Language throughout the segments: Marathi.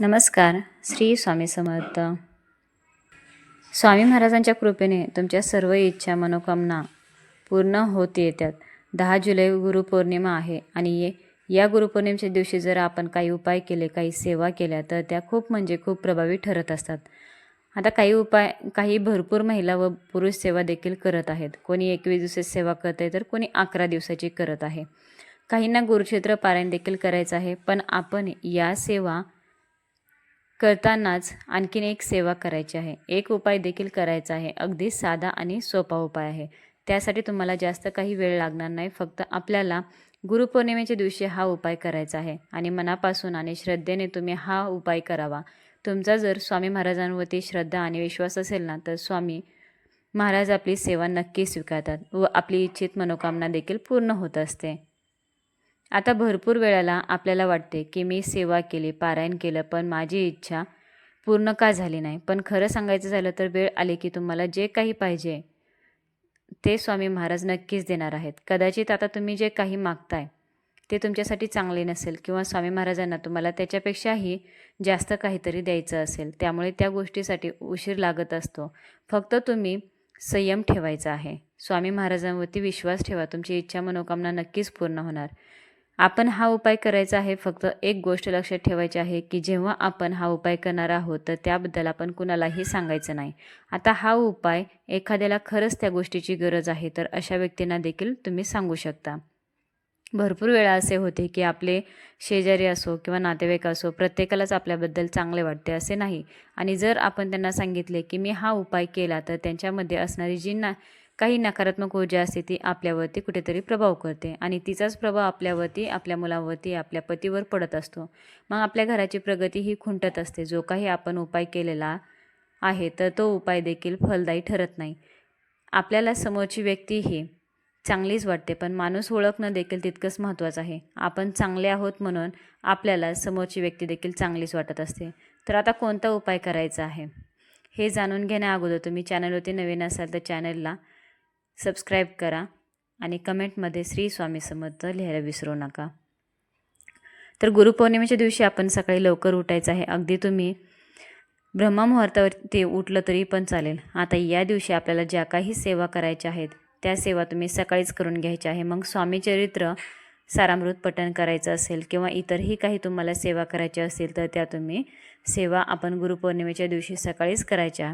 नमस्कार श्री स्वामी समर्थ. स्वामी महाराजांच्या कृपेने तुमच्या सर्व इच्छा मनोकामना पूर्ण होत येतात. दहा जुलै गुरुपौर्णिमा आहे आणि ये या गुरुपौर्णिमेच्या दिवशी जर आपण काही उपाय केले काही सेवा केल्या तर त्या खूप म्हणजे खूप प्रभावी ठरत असतात. आता काही उपाय काही भरपूर महिला व पुरुष सेवा देखील करत आहेत. कोणी एकवीस दिवसाची सेवा करत आहे तर कोणी अकरा दिवसाची करत आहे. काहींना गुरुक्षेत्र पारायण देखील करायचं आहे पण आपण या सेवा करतानाच आणखीन एक सेवा करायची आहे. एक उपाय देखील करायचा आहे. अगदी साधा आणि सोपा उपाय आहे. त्यासाठी तुम्हाला जास्त काही वेळ लागणार नाही. फक्त आपल्याला गुरुपौर्णिमेच्या दिवशी हा उपाय करायचा आहे. आणि मनापासून आणि श्रद्धेने तुम्ही हा उपाय करावा. तुमचा जर स्वामी महाराजांवरती श्रद्धा आणि विश्वास असेल ना तर स्वामी महाराज आपली सेवा नक्की स्वीकारतात व आपली इच्छित मनोकामना देखील पूर्ण होत असते. आता भरपूर वेळेला आपल्याला वाटते की मी सेवा केली पारायण केलं पण माझी इच्छा पूर्ण का झाली नाही? पण खरं सांगायचं झालं तर वेळ आली की तुम्हाला जे काही पाहिजे ते स्वामी महाराज नक्कीच देणार आहेत. कदाचित आता तुम्ही जे काही मागताय ते तुमच्यासाठी चांगले नसेल किंवा स्वामी महाराजांना तुम्हाला त्याच्यापेक्षाही जास्त काहीतरी द्यायचं असेल त्यामुळे त्या गोष्टीसाठी उशीर लागत असतो. फक्त तुम्ही संयम ठेवायचा आहे. स्वामी महाराजांवरती विश्वास ठेवा. तुमची इच्छा मनोकामना नक्कीच पूर्ण होणार. आपण हा उपाय करायचा आहे फक्त एक गोष्ट लक्षात ठेवायची आहे की जेव्हा आपण हा उपाय करणार आहोत तर त्याबद्दल आपण कुणालाही सांगायचं नाही. आता हा उपाय एखाद्याला खरंच त्या गोष्टीची गरज आहे तर अशा व्यक्तींना देखील तुम्ही सांगू शकता. भरपूर वेळा असे होते की आपले शेजारी असो किंवा नातेवाईक असो प्रत्येकालाच आपल्याबद्दल चांगले वाटते असे नाही. आणि जर आपण त्यांना सांगितले की मी हा उपाय केला तर त्यांच्यामध्ये असणारी जी ना काही नकारात्मक ऊर्जा असते ती आपल्यावरती कुठेतरी प्रभाव करते आणि तिचाच प्रभाव आपल्यावरती आपल्या मुलावरती आपल्या पतीवर पडत असतो. मग आपल्या घराची प्रगती ही खुंटत असते. जो काही आपण उपाय केलेला आहे तर तो उपाय देखील फलदायी ठरत नाही. आपल्याला समोरची व्यक्ती ही चांगलीच वाटते पण माणूस ओळखणं देखील तितकंच महत्त्वाचं आहे. आपण चांगले आहोत म्हणून आपल्याला समोरची व्यक्ती देखील चांगलीच वाटत असते. तर आता कोणता उपाय करायचा आहे? हे जाणून घेण्या अगोदर तुम्ही चॅनलवरती नवीन असाल तर चॅनलला सबस्क्राईब करा आणि कमेंटमध्ये श्री स्वामी समर्थ लिहायला विसरू नका. तर गुरुपौर्णिमेच्या दिवशी आपण सकाळी लवकर उठायचं आहे. अगदी तुम्ही ब्रह्ममुहूर्तावरती उठलं तरी पण चालेल. आता या दिवशी आपल्याला ज्या काही सेवा करायच्या आहेत त्या सेवा तुम्ही सकाळीच करून घ्यायच्या आहे. मग स्वामी चरित्र सारामृत पठण करायचं असेल किंवा इतरही काही तुम्हाला सेवा करायच्या असेल तर त्या तुम्ही सेवा आपण गुरुपौर्णिमेच्या दिवशी सकाळीच करायच्या.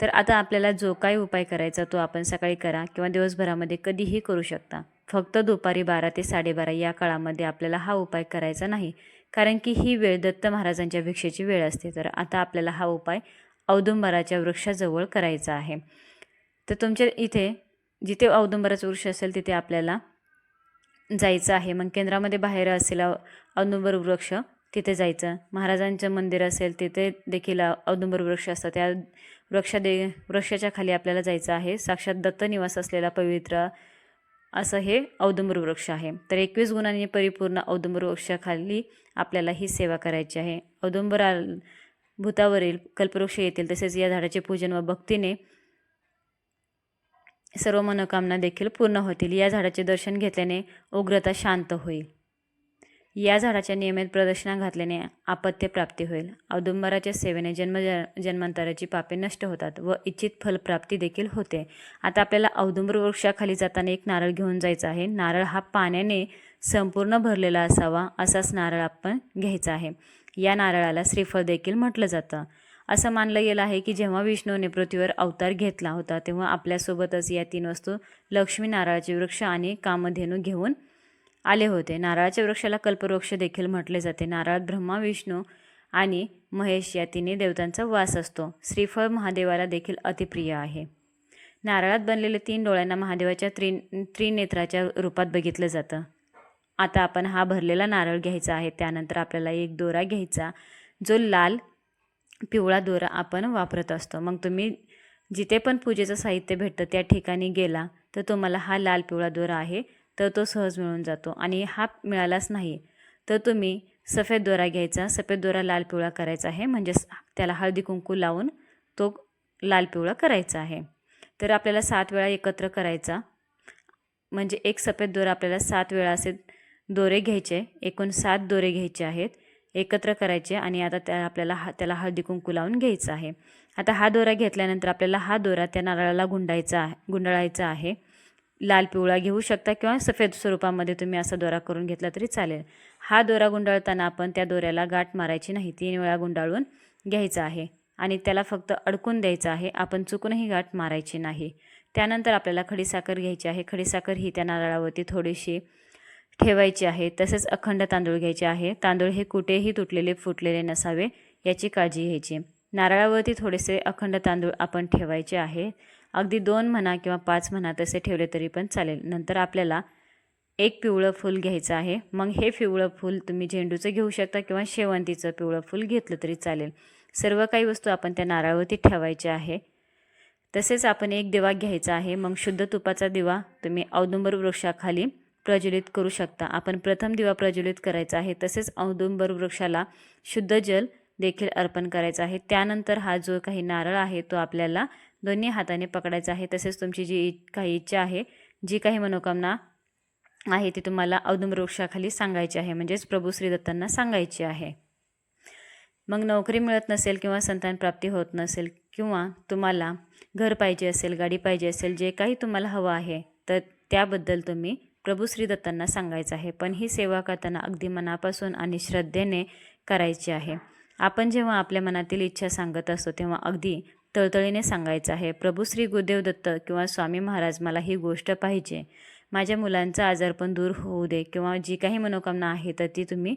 तर आता आपल्याला जो काही उपाय करायचा तो आपण सकाळी करा किंवा दिवसभरामध्ये कधीही करू शकता. फक्त दुपारी बारा ते साडेबारा या काळामध्ये आपल्याला हा उपाय करायचा नाही कारण की ही वेळ दत्त महाराजांच्या भिक्षेची वेळ असते. तर आता आपल्याला हा उपाय औदुंबराच्या वृक्षाजवळ करायचा आहे. तर तुमच्या इथे जिथे औदुंबराचं वृक्ष असेल तिथे आपल्याला जायचं आहे. मग केंद्रामध्ये बाहेर असेल औदुंबर वृक्ष तिथे जायचं. महाराजांचं मंदिर असेल तिथे देखील औदुंबर वृक्ष असतात. त्या वृक्षा दे वृक्षाच्या खाली आपल्याला जायचं आहे. साक्षात दत्तनिवास असलेला पवित्र असं हे औदुंबर वृक्ष आहे. तर एकवीस गुणांनी परिपूर्ण औदुंबर वृक्षाखाली आपल्याला ही सेवा करायची आहे. औदुंबरा भूतावरील कल्पवृक्ष येतील तसेच या झाडाचे पूजन व भक्तीने सर्व मनोकामना देखील पूर्ण होतील. या झाडाचे दर्शन घेतल्याने उग्रता शांत होईल. या झाडाच्या नियमित प्रदक्षिणा घातल्याने आपत्य प्राप्ती होईल. औदुंबराच्या सेवेने जन्म जन्मांतराची पापे नष्ट होतात व इच्छित फलप्राप्ती देखील होते. आता आपल्याला औदुंबर वृक्षाखाली जाताना एक नारळ घेऊन जायचा आहे. नारळ हा पाण्याने संपूर्ण भरलेला असावा असाच नारळ आपण घ्यायचा आहे. या नारळाला श्रीफळ देखील म्हटलं जातं. असं मानलं गेलं आहे की जेव्हा विष्णूने पृथ्वीवर अवतार घेतला होता तेव्हा आपल्यासोबतच या तीन वस्तू लक्ष्मी नारळाचे वृक्ष आणि कामधेनू घेऊन आले होते. नारळाच्या वृक्षाला कल्पवृक्ष देखील म्हटले जाते. नारळात ब्रह्मा विष्णू आणि महेश या तिन्ही देवतांचा वास असतो. श्रीफळ महादेवाला देखील अतिप्रिय आहे. नारळात बनलेले तीन डोळ्यांना महादेवाच्या त्रि त्रिनेत्राच्या रूपात बघितलं जातं. आता आपण हा भरलेला नारळ घ्यायचा आहे. त्यानंतर आपल्याला एक दोरा घ्यायचा. जो लाल पिवळा दोरा आपण वापरत असतो. मग तुम्ही जिथे पण पूजेचं साहित्य भेटतं त्या ठिकाणी गेला तर तुम्हाला हा लाल पिवळा दोरा आहे. तर तो सहज मिळून जातो आणि हा मिळालाच नाही. तर तुम्ही सफेद दोरा घ्यायचा. सफेद दोरा लाल पिवळा करायचा आहे. म्हणजेच त्याला हळदी कुंकू लावून तो लाल पिवळा करायचा आहे. तर आपल्याला सात वेळा एकत्र करायचा. म्हणजे एक सफेद दोरा आपल्याला सात वेळा असे दोरे घ्यायचे. एकूण सात दोरे घ्यायचे आहेत. एकत्र करायचे आणि आता त्या आपल्याला हा त्याला हळदी कुंकू लावून घ्यायचं आहे. आता हा दोरा घेतल्यानंतर आपल्याला हा दोरा त्या नारळाला गुंडायचा आहे गुंडाळायचा आहे. लाल पिवळा घेऊ शकता किंवा सफेद स्वरूपामध्ये तुम्ही असा दोरा करून घेतला तरी चालेल. हा दोरा गुंडाळताना आपण त्या दोऱ्याला गाठ मारायची नाही. तीन वेळा गुंडाळून घ्यायचा आहे आणि त्याला फक्त अडकून द्यायचं आहे. आपण चुकूनही गाठ मारायची नाही. त्यानंतर आपल्याला खडीसाखर घ्यायची आहे. खडीसाखर ही त्या नारळावरती थोडीशी ठेवायची आहे. तसेच अखंड तांदूळ घ्यायचे आहे. तांदूळ हे कुठेही तुटलेले फुटलेले नसावे याची काळजी घ्यायची. नारळावरती थोडेसे अखंड तांदूळ आपण ठेवायचे आहे. अगदी दोन म्हणा किंवा पाच म्हणा तसे ठेवले तरी पण चालेल. नंतर आपल्याला एक पिवळं फूल घ्यायचं आहे. मग हे पिवळं फूल तुम्ही झेंडूचं घेऊ शकता किंवा शेवंतीचं पिवळं फूल घेतलं तरी चालेल. सर्व काही वस्तू आपण त्या नारळावरती ठेवायच्या आहे. तसेच आपण एक दिवा घ्यायचा आहे. मग शुद्ध तुपाचा दिवा तुम्ही औदुंबर वृक्षाखाली प्रज्वलित करू शकता. आपण प्रथम दिवा प्रज्वलित करायचा आहे. तसेच औदुंबर वृक्षाला शुद्ध जल देखील अर्पण करायचं आहे. त्यानंतर हा जो काही नारळ आहे तो आपल्याला दोन्ही हाताने पकडायचं आहे. तसेच तुमची जी इ- काही इच्छा आहे जी काही मनोकामना आहे ती तुम्हाला औदुंबर वृक्षाखाली सांगायची आहे. म्हणजेच प्रभू श्री दत्तांना सांगायची आहे. मग नोकरी मिळत नसेल किंवा संतान प्राप्ती होत नसेल किंवा तुम्हाला घर पाहिजे असेल गाडी पाहिजे असेल जे काही तुम्हाला हवं आहे तर त्याबद्दल तुम्ही प्रभू श्री दत्तांना सांगायचं आहे. पण ही सेवा करताना अगदी मनापासून आणि श्रद्धेने करायची आहे. आपण जेव्हा आपल्या मनातील इच्छा सांगत असतो तेव्हा अगदी तळतळीने सांगायचं आहे प्रभू श्री गुरुदेव दत्त किंवा स्वामी महाराज मला ही गोष्ट पाहिजे. माझ्या मुलांचा आजारपण दूर होऊ दे किंवा जी काही मनोकामना आहे तर ती तुम्ही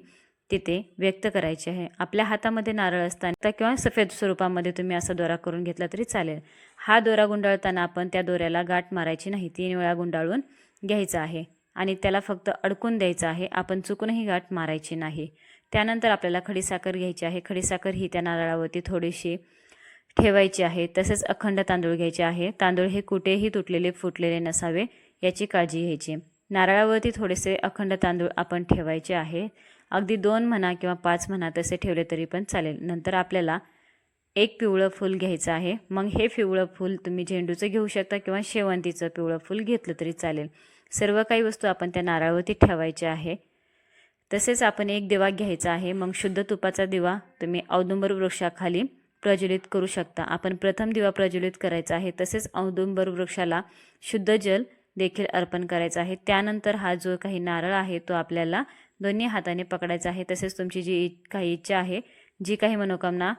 तिथे व्यक्त करायची आहे. आपल्या हातामध्ये नारळ असताना किंवा सफेद स्वरूपामध्ये तुम्ही असा दोरा करून घेतला तरी चालेल. हा दोरा गुंडाळताना आपण त्या दोऱ्याला गाठ मारायची नाही. तीन वेळा गुंडाळून घ्यायचा आहे आणि त्याला फक्त अडकून द्यायचं आहे. आपण चुकूनही गाठ मारायची नाही. त्यानंतर आपल्याला खडीसाखर घ्यायची आहे. खडीसाखर ही त्या नारळावरती थोडीशी ठेवायचे आहे तसेच अखंड तांदूळ घ्यायचे आहे. तांदूळ हे कुठेही तुटलेले फुटलेले नसावे याची काळजी घ्यायची. नारळावरती थोडेसे अखंड तांदूळ आपण ठेवायचे आहे. अगदी दोन म्हणा किंवा पाच म्हणा तसे ठेवले तरी पण चालेल. नंतर आपल्याला एक पिवळं फूल घ्यायचं आहे. मग हे पिवळं फूल तुम्ही झेंडूचं घेऊ शकता किंवा शेवंतीचं पिवळं फूल घेतलं तरी चालेल. सर्व काही वस्तू आपण त्या नारळावरती ठेवायच्या आहे. तसेच आपण एक दिवा घ्यायचा आहे. मग शुद्ध तुपाचा दिवा तुम्ही औदुंबर वृक्षाखाली प्रज्वलित करू शकता. आपण प्रथम दिवा प्रज्वलित करायचा आहे. तसेच औदुंबर वृक्षाला शुद्ध जल देखील अर्पण करायचं आहे. त्यानंतर हा जो काही नारळ आहे तो आपल्याला दोन्ही हाताने पकडायचा आहे. तसेच तुमची जी इ- काही इच्छा आहे जी काही मनोकामना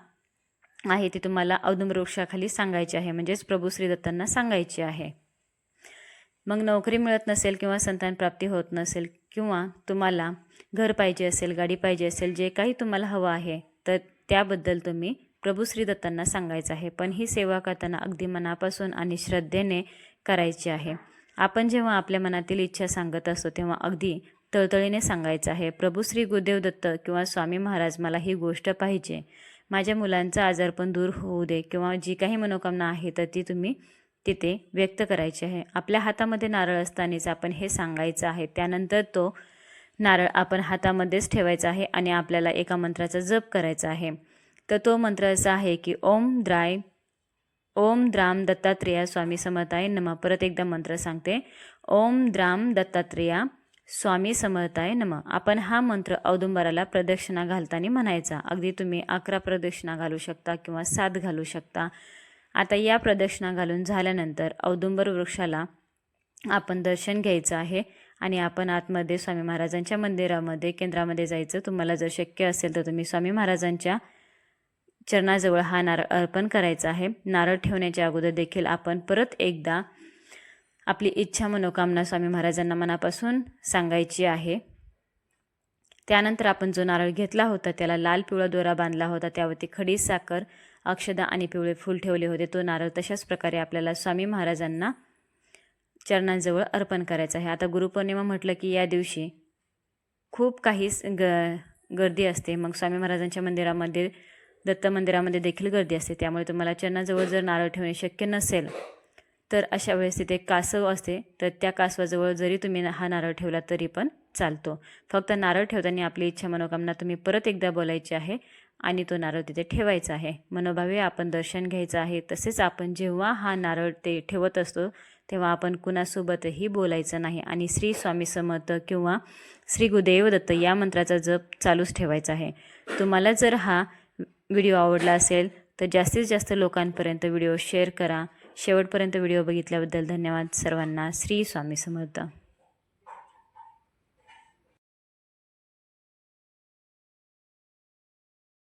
आहे ती तुम्हाला औदुंबर वृक्षाखाली सांगायची आहे. म्हणजेच प्रभू श्री दत्तांना सांगायची आहे. मग नोकरी मिळत नसेल किंवा संतान प्राप्ती होत नसेल किंवा तुम्हाला घर पाहिजे असेल गाडी पाहिजे असेल जे काही तुम्हाला हवं आहे तर त्याबद्दल तुम्ही प्रभू श्री दत्तांना सांगायचं आहे पण ही सेवा करताना अगदी मनापासून आणि श्रद्धेने करायची आहे. आपण जेव्हा आपल्या मनातील इच्छा सांगत असतो तेव्हा अगदी तळतळीने सांगायचं आहे प्रभू श्री गुरुदेव दत्त किंवा स्वामी महाराज मला ही गोष्ट पाहिजे. माझ्या मुलांचा आजारपण दूर होऊ दे किंवा जी काही मनोकामना आहे तर ती तुम्ही तिथे व्यक्त करायची आहे. आपल्या हातामध्ये नारळ असतानाच आपण हे सांगायचं आहे. त्यानंतर तो नारळ आपण हातामध्येच ठेवायचा आहे आणि आपल्याला एका मंत्राचा जप करायचा आहे. तर तो मंत्र असा आहे की ओम द्राय ओम द्राम दत्तात्रेया स्वामी समर्थाय नम. परत एकदा मंत्र सांगते. ओम द्राम दत्तात्रेया स्वामी समर्थाय नम. आपण हा मंत्र औदुंबराला प्रदक्षिणा घालताना म्हणायचा. अगदी तुम्ही अकरा प्रदक्षिणा घालू शकता किंवा सात घालू शकता. आता या प्रदक्षिणा घालून झाल्यानंतर औदुंबर वृक्षाला आपण दर्शन घ्यायचं आहे आणि आपण आतमध्ये स्वामी महाराजांच्या मंदिरामध्ये केंद्रामध्ये जायचं. तुम्हाला जर शक्य असेल तर तुम्ही स्वामी महाराजांच्या चरणाजवळ हा नारळ अर्पण करायचा आहे. नारळ ठेवण्याच्या अगोदर देखील आपण परत एकदा आपली इच्छा मनोकामना स्वामी महाराजांना मनापासून सांगायची आहे. त्यानंतर आपण जो नारळ घेतला होता त्याला लाल पिवळा दोरा बांधला होता. त्यावरती खडी साखर अक्षदा आणि पिवळे फूल ठेवले होते. तो नारळ तशाच प्रकारे आपल्याला स्वामी महाराजांना चरणांजवळ अर्पण करायचं आहे. आता गुरुपौर्णिमा म्हटलं की या दिवशी खूप काही ग गर्दी असते. मग स्वामी महाराजांच्या मंदिरामध्ये दत्त मंदिरामध्ये देखील गर्दी असते. त्यामुळे तुम्हाला चरणाजवळ जर नारळ ठेवणे शक्य नसेल तर अशा वेळेस तिथे कासव असते. तर त्या कासवाजवळ जरी तुम्ही हा नारळ ठेवला तरी पण चालतो. फक्त नारळ ठेवताना आपली इच्छा मनोकामना तुम्ही परत एकदा बोलायची आहे आणि तो नारळ तिथे ठेवायचा आहे. मनोभावे आपण दर्शन घ्यायचं आहे. तसेच आपण जेव्हा हा नारळ ते ठेवत असतो तेव्हा आपण कुणासोबतही बोलायचं नाही आणि श्री स्वामी समर्थ किंवा श्री गुरुदेव दत्त या मंत्राचा जप चालूच ठेवायचा आहे. तुम्हाला जर हा व्हिडिओ आवडला असेल तर जास्तीत जास्त लोकांपर्यंत व्हिडिओ शेअर करा. शेवटपर्यंत व्हिडिओ बघितल्याबद्दल धन्यवाद सर्वांना. श्री स्वामी समर्थ.